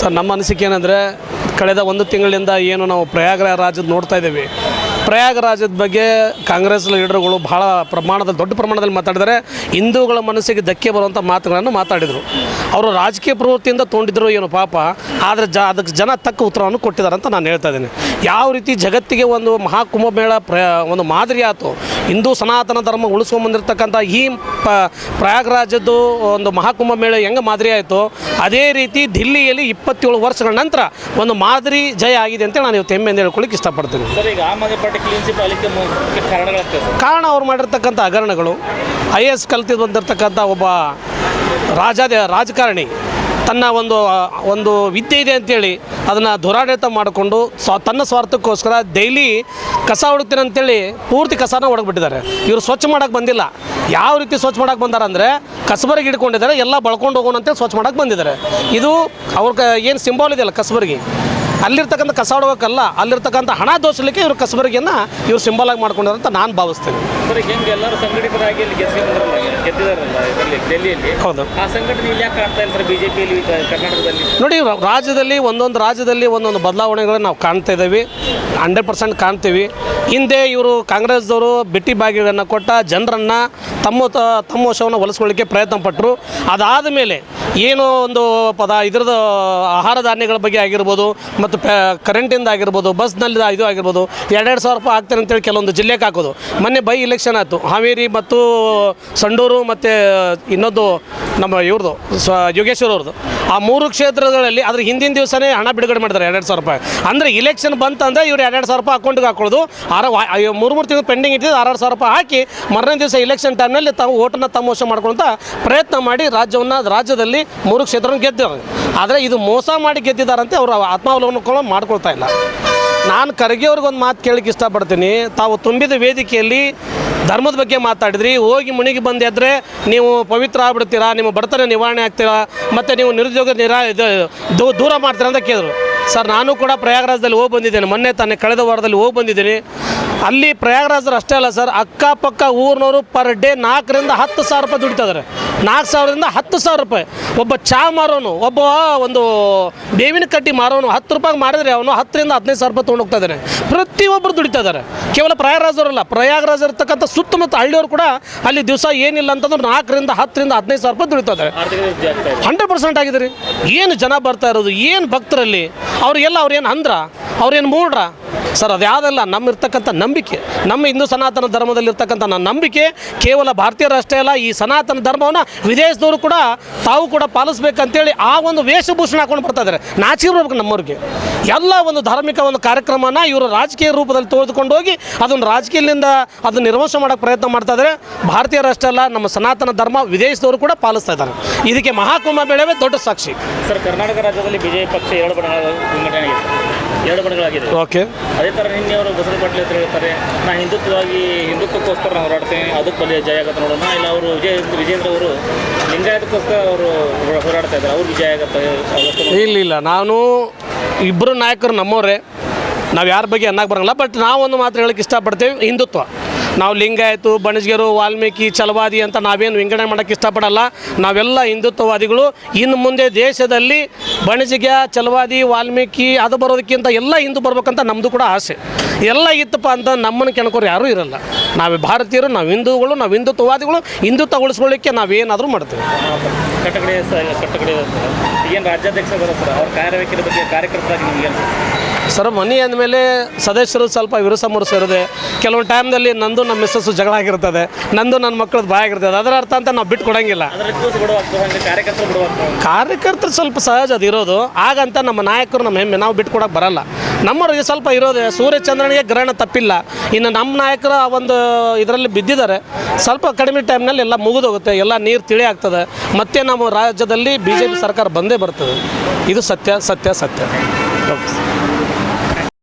Sir ನಮ್ಮ ಅನಿಸಿಕೆ ಏನಂದರೆ ಕಳೆದ ಒಂದು ತಿಂಗಳಿಂದ ಏನು ನಾವು ಪ್ರಯಾಗರಾಜದ ನೋಡ್ತಾ ಇದ್ದೀವಿ. ಪ್ರಯಾಗರಾಜದ ಬಗ್ಗೆ ಕಾಂಗ್ರೆಸ್ ಲೀಡರ್ಗಳು ಬಹಳ ಪ್ರಮಾಣದಲ್ಲಿ, ದೊಡ್ಡ ಪ್ರಮಾಣದಲ್ಲಿ ಮಾತಾಡಿದರೆ ಹಿಂದೂಗಳ ಮನಸ್ಸಿಗೆ ಧಕ್ಕೆ ಬರುವಂಥ ಮಾತುಗಳನ್ನು ಮಾತಾಡಿದರು. ಅವರು ರಾಜಕೀಯ ಪ್ರವೃತ್ತಿಯಿಂದ ತೊಗೊಂಡಿದ್ರು ಏನು ಪಾಪ. ಆದರೆ ಜ, ಅದಕ್ಕೆ ಜನ ತಕ್ಕ ಉತ್ತರವನ್ನು ಕೊಟ್ಟಿದ್ದಾರೆ ಅಂತ ನಾನು ಹೇಳ್ತಾ ಇದ್ದೀನಿ. ಯಾವ ರೀತಿ ಜಗತ್ತಿಗೆ ಒಂದು ಮಹಾಕುಂಭಮೇಳ ಪ್ರ, ಒಂದು ಮಾದರಿ ಆಯಿತು. ಹಿಂದೂ ಸನಾತನ ಧರ್ಮ ಉಳಿಸ್ಕೊಂಬಂದಿರ್ತಕ್ಕಂಥ ಈ ಪ, ಪ್ರಯಾಗರಾಜದ್ದು ಒಂದು ಮಹಾಕುಂಭಮೇಳ ಹೆಂಗೆ ಮಾದರಿ ಆಯಿತು? ಅದೇ ರೀತಿ ದಿಲ್ಲಿಯಲ್ಲಿ ಇಪ್ಪತ್ತೇಳು ವರ್ಷಗಳ ನಂತರ ಒಂದು ಮಾದರಿ ಜಯ ಆಗಿದೆ ಅಂತ ನಾನು ಇವತ್ತು ಹೆಮ್ಮೆಯಿಂದ ಹೇಳ್ಕೊಳ್ಳಿಕ್ಕೆ ಇಷ್ಟಪಡ್ತೀನಿ. ಕಾರಣ ಅವ್ರು ಮಾಡಿರ್ತಕ್ಕಂಥ ಹಗರಣಗಳು ಐ ಎ ಎಸ್ ಕಲ್ತಿದ್ದು ಬಂದಿರತಕ್ಕಂಥ ಒಬ್ಬ ರಾಜಾದ ರಾಜಕಾರಣಿ, ತನ್ನ ಒಂದು ಒಂದು ವಿದ್ಯೆ ಇದೆ ಅಂತೇಳಿ ಅದನ್ನು ದುರಾಡಳಿತ ಮಾಡಿಕೊಂಡು ಸ್ವ, ತನ್ನ ಸ್ವಾರ್ಥಕ್ಕೋಸ್ಕರ ಡೈಲಿ ಕಸ ಹುಡುಕ್ತೀನಿ ಅಂತೇಳಿ ಪೂರ್ತಿ ಕಸನ ಹೊಡಗ್ಬಿಟ್ಟಿದ್ದಾರೆ ಇವರು ಸ್ವಚ್ಛ ಮಾಡೋಕ್ಕೆ ಬಂದಿಲ್ಲ. ಯಾವ ರೀತಿ ಸ್ವಚ್ಛ ಮಾಡೋಕ್ಕೆ ಬಂದಾರೆ ಅಂದರೆ ಕಸಬರಿಗೆ ಹಿಡ್ಕೊಂಡಿದ್ದಾರೆ, ಎಲ್ಲ ಬಳ್ಕೊಂಡು ಹೋಗೋಣ ಅಂತೇಳಿ ಸ್ವಚ್ಛ ಮಾಡೋಕ್ಕೆ ಬಂದಿದ್ದಾರೆ. ಇದು ಅವ್ರ ಏನು ಸಿಂಬಾಲ್ ಇದೆಯಲ್ಲ ಕಸಬರಿಗೆ? ಅಲ್ಲಿರ್ತಕ್ಕಂಥ ಕಸ ಹೊಡೋಕ್ಕಲ್ಲ ಅಲ್ಲಿರ್ತಕ್ಕಂಥ ಹಣ ದೋಸಲಿಕ್ಕೆ ಇವರು ಕಸಬರಿಗೆಯನ್ನು ಇವರು ಸಿಂಬಲ್ ಆಗಿ ಮಾಡ್ಕೊಂಡಿದ್ದಾರೆ ಅಂತ ನಾನು ಭಾವಿಸ್ತೇನೆ. ಹೆಂಗೆ ಎಲ್ಲರೂ ಸಂಘಟಿತರಾಗಿ ಇಲ್ಲಿ ಗೆದ್ದಿದ್ರಲ್ಲ ಗೆದ್ದಿದಾರಲ್ಲ ಇದರಲ್ಲಿ ಡೆಲ್ಲಿಯಲ್ಲಿ. ಹೌದು. ಆ ಸಂಘಟನೆ ಇಲ್ಲಿ ಯಾಕೆ ಕಾಣ್ತಾ ಇಲ್ಲ ಸರ್ ಬಿಜೆಪಿಯಲ್ಲಿ ಕರ್ನಾಟಕದಲ್ಲಿ? ನೋಡಿ ರಾಜ್ಯದಲ್ಲಿ ಒಂದೊಂದು ರಾಜ್ಯದಲ್ಲಿ ಒಂದೊಂದು ಬದಲಾವಣೆಗಳನ್ನ ನಾವು ಕಾಣ್ತಾ ಇದ್ದೀವಿ ಹಂಡ್ರೆಡ್ ಪರ್ಸೆಂಟ್ ಕಾಣ್ತೀವಿ. ಹಿಂದೆ ಇವರು ಕಾಂಗ್ರೆಸ್ದವರು ಬಿಟ್ಟಿ ಬಾಗಿಗಳನ್ನು ಕೊಟ್ಟ ಜನರನ್ನು ತಮ್ಮ ತಮ್ಮ ವಶವನ್ನು ಹೊಲಿಸ್ಕೊಳ್ಳಿಕ್ಕೆ ಪ್ರಯತ್ನ ಪಟ್ಟರು ಅದಾದ ಮೇಲೆ ಏನು ಒಂದು ಪದ ಇದ್ರದ್ದು ಆಹಾರ ಧಾನ್ಯಗಳ ಬಗ್ಗೆ ಆಗಿರ್ಬೋದು ಮತ್ತು ಪ್ಯಾ ಕರೆಂಟಿಂದ ಆಗಿರ್ಬೋದು ಬಸ್ನಲ್ಲಿ ಇದು ಆಗಿರ್ಬೋದು ಎರಡೆರಡು ಸಾವಿರ ರೂಪಾಯಿ ಆಗ್ತಾರೆ ಅಂತೇಳಿ ಕೆಲವೊಂದು ಜಿಲ್ಲೆಗೆ ಹಾಕೋದು. ಮೊನ್ನೆ ಬೈ ಇಲೆಕ್ಷನ್ ಆಯಿತು. ಹಾವೇರಿ ಮತ್ತು ಸಂಡೂರು ಮತ್ತು ಇನ್ನೊಂದು ನಮ್ಮ ಇವ್ರದ್ದು ಸ್ವ ಅವ್ರದ್ದು ಆ ಮೂರು ಕ್ಷೇತ್ರಗಳಲ್ಲಿ ಅದ್ರ ಹಿಂದಿನ ದಿವಸನೇ ಹಣ ಬಿಡುಗಡೆ ಮಾಡಿದ್ದಾರೆ ಎರಡು ಸಾವಿರ ರೂಪಾಯಿ. ಅಂದರೆ ಇಲೆಕ್ಷನ್ ಬಂತಂದರೆ ಇವ್ರು ಎರಡೆರಡು ಸಾವಿರ ರೂಪಾಯಿ ಅಕೌಂಟಿಗೆ ಹಾಕೊಳ್ಳೋದು. ಆರ ಮೂರು ಮೂರು ತಿಂಗಳು ಪೆಂಡಿಂಗ್ ಇಟ್ಟಿದ್ದು ಆರಾರು ಸಾವಿರ ರೂಪಾಯಿ ಹಾಕಿ ಮರನೇ ದಿವಸ ಇಲೆಕ್ಷನ್ ಟೈಮ್ನಲ್ಲಿ ತಾವು ಓಟನ್ನು ತಮ್ಮ ವಶ ಮಾಡ್ಕೊಳ್ತಾ ಪ್ರಯತ್ನ ಮಾಡಿ ರಾಜ್ಯವನ್ನು, ರಾಜ್ಯದಲ್ಲಿ ಮೂರು ಕ್ಷೇತ್ರವನ್ನು ಗೆದ್ದಿದ್ದಾರೆ. ಆದರೆ ಇದು ಮೋಸ ಮಾಡಿ ಗೆದ್ದಿದ್ದಾರಂತೆ ಅವರು ಆತ್ಮಾವಲೋಕನ ಮಾಡ್ಕೊಳ್ತಾ ಇಲ್ಲ. ನಾನು ಖರ್ಗೆ ಒಂದು ಮಾತು ಕೇಳಕ್ಕೆ ಇಷ್ಟಪಡ್ತೀನಿ. ತಾವು ತುಂಬಿದ ವೇದಿಕೆಯಲ್ಲಿ ಧರ್ಮದ ಬಗ್ಗೆ ಮಾತಾಡಿದ್ರಿ. ಹೋಗಿ ಮುಣಿಗಿ ಬಂದಿದ್ರೆ ನೀವು ಪವಿತ್ರ ಆಗ್ಬಿಡ್ತೀರಾ? ನಿಮ್ಮ ಬಡತನ ನಿವಾರಣೆ ಆಗ್ತೀರಾ? ಮತ್ತು ನೀವು ನಿರುದ್ಯೋಗ ನಿರಾ ದೂರ ಮಾಡ್ತೀರಾ ಅಂತ ಕೇಳಿದ್ರು. ಸರ್, ನಾನು ಕೂಡ ಪ್ರಯಾಗರಾಜದಲ್ಲಿ ಹೋಗಿ ಬಂದಿದ್ದೇನೆ. ಮೊನ್ನೆ ತಾನೇ ಕಳೆದ ವಾರದಲ್ಲಿ ಹೋಗಿ ಬಂದಿದ್ದೀನಿ. ಅಲ್ಲಿ ಪ್ರಯಾಗರಾಜರು ಅಷ್ಟೇ ಅಲ್ಲ ಸರ್. ಅಕ್ಕಪಕ್ಕ ಊರಿನವರು ಪರ್ ಡೇ ನಾಲ್ಕರಿಂದ ಹತ್ತು ಸಾವಿರ ರೂಪಾಯಿ ದುಡಿತಾ ಇದಾರೆ. ನಾಲ್ಕು ಸಾವಿರದಿಂದ ಹತ್ತು ಸಾವಿರ ರೂಪಾಯಿ. ಒಬ್ಬ ಚಾ ಮಾರೋನು, ಒಬ್ಬ ಒಂದು ಬೇವಿನ ಕಟ್ಟಿ ಮಾರೋನು, ಹತ್ತು ರೂಪಾಯಿಗೆ ಮಾರಿದ್ರೆ ಅವನು ಹತ್ತರಿಂದ ಹದಿನೈದು ಸಾವಿರ ರೂಪಾಯಿ ತೊಗೊಂಡು ಹೋಗ್ತಾ ಇದ್ದಾನೆ ಪ್ರತಿಯೊಬ್ಬರು ದುಡಿತಾ ಇದ್ದಾರೆ ಕೇವಲ ಪ್ರಯಾಗರಾಜರಲ್ಲ ಪ್ರಯಾಗರಾಜ್ ಇರ್ತಕ್ಕಂಥ ಸುತ್ತಮುತ್ತ ಹಳ್ಳಿಯವರು ಕೂಡ ಅಲ್ಲಿ ದಿವಸ ಏನಿಲ್ಲ ಅಂತಂದ್ರೆ ನಾಲ್ಕರಿಂದ ಹತ್ತರಿಂದ ಹದಿನೈದು ಸಾವಿರ ರೂಪಾಯಿ ದುಡಿತಾ ಇದ್ದಾರೆ ಹಂಡ್ರೆಡ್ ಪರ್ಸೆಂಟ್ ಆಗಿದೆ ರೀ ಏನು ಜನ ಬರ್ತಾ ಇರೋದು, ಏನು ಭಕ್ತರಲ್ಲಿ? ಅವ್ರಿಗೆಲ್ಲ ಏನು ಅಂದ್ರ ಅವ್ರೇನು ಮೂಡ್ರ? ಸರ್ ಅದು ಯಾವುದಲ್ಲ ನಮ್ಮ ಇರ್ತಕ್ಕಂಥ ನಂಬಿಕೆ. ನಮ್ಮ ಹಿಂದೂ ಸನಾತನ ಧರ್ಮದಲ್ಲಿರ್ತಕ್ಕಂಥ ನನ್ನ ನಂಬಿಕೆ, ಕೇವಲ ಭಾರತೀಯರಷ್ಟೇ ಅಲ್ಲ, ಈ ಸನಾತನ ಧರ್ಮವನ್ನು ವಿದೇಶದವರು ಕೂಡ ತಾವು ಕೂಡ ಪಾಲಿಸ್ಬೇಕಂತೇಳಿ ಆ ಒಂದು ವೇಷಭೂಷಣ ಹಾಕೊಂಡು ಬರ್ತಾ ಇದ್ದಾರೆ ನಾಚಿಕೆ ನಮ್ಮವ್ರಿಗೆ. ಎಲ್ಲ ಒಂದು ಧಾರ್ಮಿಕ ಒಂದು ಕಾರ್ಯಕ್ರಮನ ಇವರು ರಾಜಕೀಯ ರೂಪದಲ್ಲಿ ತೆಗೆದುಕೊಂಡು ಹೋಗಿ ಅದನ್ನು ರಾಜಕೀಯದಿಂದ ಅದನ್ನು ನಿರ್ವಂಶ ಮಾಡೋಕ್ಕೆ ಪ್ರಯತ್ನ ಮಾಡ್ತಾ ಇದ್ದಾರೆ ಭಾರತೀಯರು ಅಷ್ಟೇ ಅಲ್ಲ, ನಮ್ಮ ಸನಾತನ ಧರ್ಮ ವಿದೇಶದವರು ಕೂಡ ಪಾಲಿಸ್ತಾ ಇದ್ದಾರೆ ಇದಕ್ಕೆ ಮಹಾಕುಂಭ ಮೇಳವೇ ದೊಡ್ಡ ಸಾಕ್ಷಿ. ಸರ್, ಕರ್ನಾಟಕ ರಾಜ್ಯದಲ್ಲಿ ಬಿಜೆಪಿ ಪಕ್ಷ ಎರಡು. ಎರಡು ಬಣಗಳಾಗಿದೆ ಓಕೆ. ಅದೇ ಥರ ನಿನ್ನೆ ಅವರು ಬಸವ ಪಾಟೀಲ್ ಹತ್ರ ಹೇಳ್ತಾರೆ ನಾ ಹಿಂದುತ್ವವಾಗಿ ಹಿಂದುತ್ವಕ್ಕೋಸ್ಕರ ನಾವು ಹೋರಾಡ್ತೇನೆ ಅದಕ್ಕೆ ಬಲಿ ಜಯ ಆಗತ್ತೆ ನೋಡೋಣ. ಇಲ್ಲ ಅವರು ವಿಜಯ ವಿಜೇಂದ್ರ ಅವರು ಲಿಂಗಾಯತಕ್ಕೋಸ್ಕರ ಅವರು ಹೋರಾಡ್ತಾ ಇದ್ದಾರೆ. ಅವ್ರು ವಿಜಯ ಆಗತ್ತೆ ಇಲ್ಲ ಇಲ್ಲ. ನಾನು ಇಬ್ಬರು ನಾಯಕರು ನಮ್ಮವರೇ. ನಾವು ಯಾರ ಬಗ್ಗೆ ಅನ್ನಕ್ಕೆ ಬರೋಲ್ಲ ಬಟ್ ನಾವೊಂದು ಮಾತ್ರ ಹೇಳಕ್ಕೆ ಇಷ್ಟಪಡ್ತೇವೆ ಹಿಂದುತ್ವ. ನಾವು ಲಿಂಗಾಯತು, ಬಣಜ್ಗೆರು, ವಾಲ್ಮೀಕಿ ಚಲವಾದಿ ಅಂತ ನಾವೇನು ವಿಂಗಡಣೆ ಮಾಡೋಕ್ಕೆ ಇಷ್ಟಪಡಲ್ಲ. ನಾವೆಲ್ಲ ಹಿಂದುತ್ವವಾದಿಗಳು. ಇನ್ನು ಮುಂದೆ ದೇಶದಲ್ಲಿ ಬಣಜಿಗ ಚಲವಾದಿ ವಾಲ್ಮೀಕಿ ಅದು ಬರೋದಕ್ಕಿಂತ ಎಲ್ಲ ಹಿಂದೂ ಬರ್ಬೇಕಂತ ನಮ್ಮದು ಕೂಡ ಆಸೆ. ಎಲ್ಲ ಇತ್ತಪ್ಪ ಅಂತ ನಮ್ಮನ್ನು ಕೆಣಕೋರು ಯಾರೂ ಇರಲ್ಲ. ನಾವು ಭಾರತೀಯರು, ನಾವು ಹಿಂದೂಗಳು, ನಾವು ಹಿಂದುತ್ವವಾದಿಗಳು. ಹಿಂದುತ್ವ ಉಳಿಸ್ಕೊಳ್ಳಿಕ್ಕೆ ನಾವೇನಾದರೂ ಮಾಡ್ತೇವೆ. ಕಟ್ಟಕಡೆ ಕಟ್ಟಕಡೆ ಏನು ರಾಜ್ಯಾಧ್ಯಕ್ಷ ಬರೋ ಸರ್, ಅವ್ರ ಕಾರ್ಯವೈಖರಿ ಬಗ್ಗೆ ಕಾರ್ಯಕರ್ತರಾಗಿ ನಿಮ್ಗೆ ಸರ್ ಮನಿ ಅಂದಮೇಲೆ ಸದಸ್ಯರು ಸ್ವಲ್ಪ ವಿರಸಮುರಸ ಇರುತ್ತೆ. ಕೆಲವೊಂದು ಟೈಮ್ದಲ್ಲಿ ನಂದು ನಮ್ಮ ಮಿಸ್ಸಸ್ಸು ಜಗಳ ಆಗಿರ್ತದೆ ನಂದು ನನ್ನ ಮಕ್ಕಳದ್ದು ಭಯ ಆಗಿರ್ತದೆ. ಅದರ ಅರ್ಥ ಅಂತ ನಾವು ಬಿಟ್ಟು ಕೊಡೋಂಗಿಲ್ಲ ಕಾರ್ಯಕರ್ತರು ಸ್ವಲ್ಪ ಸಹಜ ಅದು ಇರೋದು. ಹಾಗಂತ ನಮ್ಮ ನಾಯಕರು ನಮ್ಮ ಹೆಮ್ಮೆ ನಾವು ಬಿಟ್ಟು ಕೊಡೋಕೆ ಬರಲ್ಲ. ನಮ್ಮವ್ರಿಗೆ ಸ್ವಲ್ಪ ಇರೋದೆ ಸೂರ್ಯಚಂದ್ರನಿಗೆ ಗ್ರಹಣ ತಪ್ಪಿಲ್ಲ. ಇನ್ನು ನಮ್ಮ ನಾಯಕರು ಆ ಒಂದು ಇದರಲ್ಲಿ ಬಿದ್ದಿದ್ದಾರೆ. ಸ್ವಲ್ಪ ಕಡಿಮೆ ಟೈಮ್ನಲ್ಲಿ ಎಲ್ಲ ಮುಗಿದೋಗುತ್ತೆ ಎಲ್ಲ ನೀರು ತಿಳಿ ಆಗ್ತದೆ. ಮತ್ತೆ ನಮ್ಮ ರಾಜ್ಯದಲ್ಲಿ ಬಿ ಜೆ ಪಿ ಸರ್ಕಾರ ಬಂದೇ ಬರ್ತದೆ. ಇದು ಸತ್ಯ ಸತ್ಯ ಸತ್ಯ. ಓಕೆ